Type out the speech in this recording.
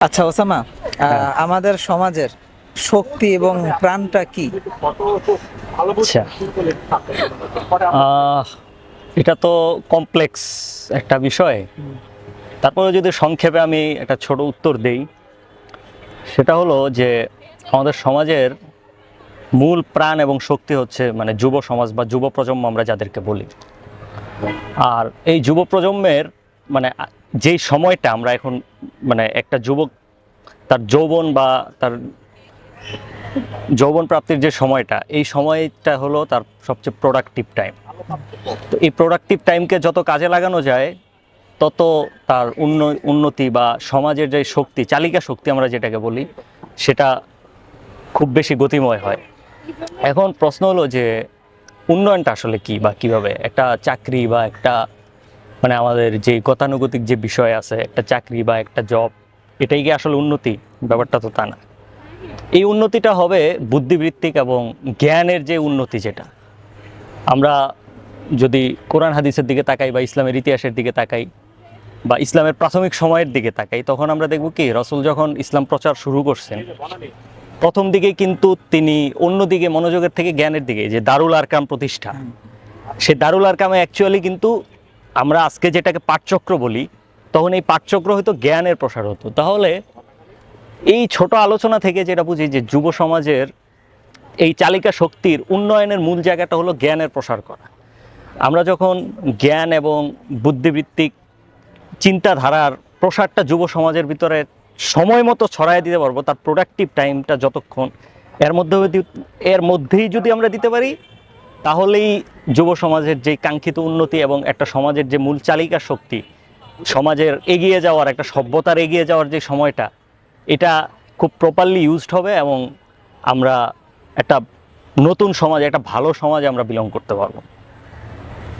আচ্ছা ওসামা হ্যাঁ। আমাদের সমাজের শক্তি এবং প্রাণটা কি? আচ্ছা। এটা তো কমপ্লেক্স একটা বিষয়। তারপরে যদি সংক্ষেপে আমি একটা ছোট উত্তর দেই সেটা হলো যে আমাদের সমাজের মূল প্রাণ এবং শক্তি হচ্ছে মানে যুব সমাজ বা যুব প্রজন্ম আমরা যাদেরকে বলি। আর এই যুব প্রজন্মের মানে যেই সময়টা আমরা এখন মানে একটা যুবক, তার যৌবন বা তার যৌবন প্রাপ্তির যে সময়টা, এই সময়টা হলো তার সবচেয়ে প্রোডাক্টিভ টাইম তো এই প্রোডাক্টিভ টাইমকে যত কাজে লাগানো যায়, তত তার উন্ন- উন্নতি বা সমাজের যে শক্তি, চালিকা শক্তি আমরা যেটাকে বলি, সেটা খুব বেশি গতিময় হয়। এখন প্রশ্ন হলো যে উন্নয়নটা আসলে কি বা কীভাবে? একটা চাকরি বা একটা মানে আমাদের যে গতানুগতিক যে বিষয় আছে, একটা চাকরি বা একটা জব এটাই কি আসলে উন্নতি? ব্যাপারটা তো তা না। এই উন্নতিটা হবে বুদ্ধিবৃত্তিক এবং জ্ঞানের যে উন্নতি যেটা। আমরা যদি কোরআন হাদিসের দিকে তাকাই বা ইসলামের ইতিহাসের দিকে তাকাই বা ইসলামের প্রাথমিক সময়ের দিকে তাকাই, তখন আমরা দেখব কি, রসুল যখন ইসলাম প্রচার শুরু করছেন, প্রথম দিকে কিন্তু তিনি অন্যদিকে মনোযোগের থেকে জ্ঞানের দিকে যে দারুল আরকাম প্রতিষ্ঠা, সে দারুল আরকামে অ্যাকচুয়ালি কিন্তু আমরা আজকে যেটাকে পাঠচক্র বলি, তখন এই পাঠচক্র হয়তো জ্ঞানের প্রসার হতো। তাহলে এই ছোট আলোচনা থেকে যেটা বুঝি যে যুব সমাজের এই চালিকা শক্তির উন্নয়নের মূল জায়গাটা হলো জ্ঞানের প্রসার করা। আমরা যখন জ্ঞান এবং বুদ্ধিবৃত্তিক চিন্তাধারার প্রসারটা যুব সমাজের ভিতরে সময় মতো ছড়াই দিতে পারব, তার প্রোডাক্টিভ টাইমটা যতক্ষণ, এর মধ্যে এর মধ্যেই যদি আমরা দিতে পারি তাহলেই যুব সমাজের যে কাঙ্ক্ষিত উন্নতি এবং একটা সমাজের যে মূল চালিকা শক্তি, সমাজের এগিয়ে যাওয়ার, একটা সভ্যতার এগিয়ে যাওয়ার যে সময়টা, এটা খুব প্রপারলি ইউজড হবে এবং আমরা একটা নতুন সমাজ, একটা ভালো সমাজ আমরা বিলং করতে পারব।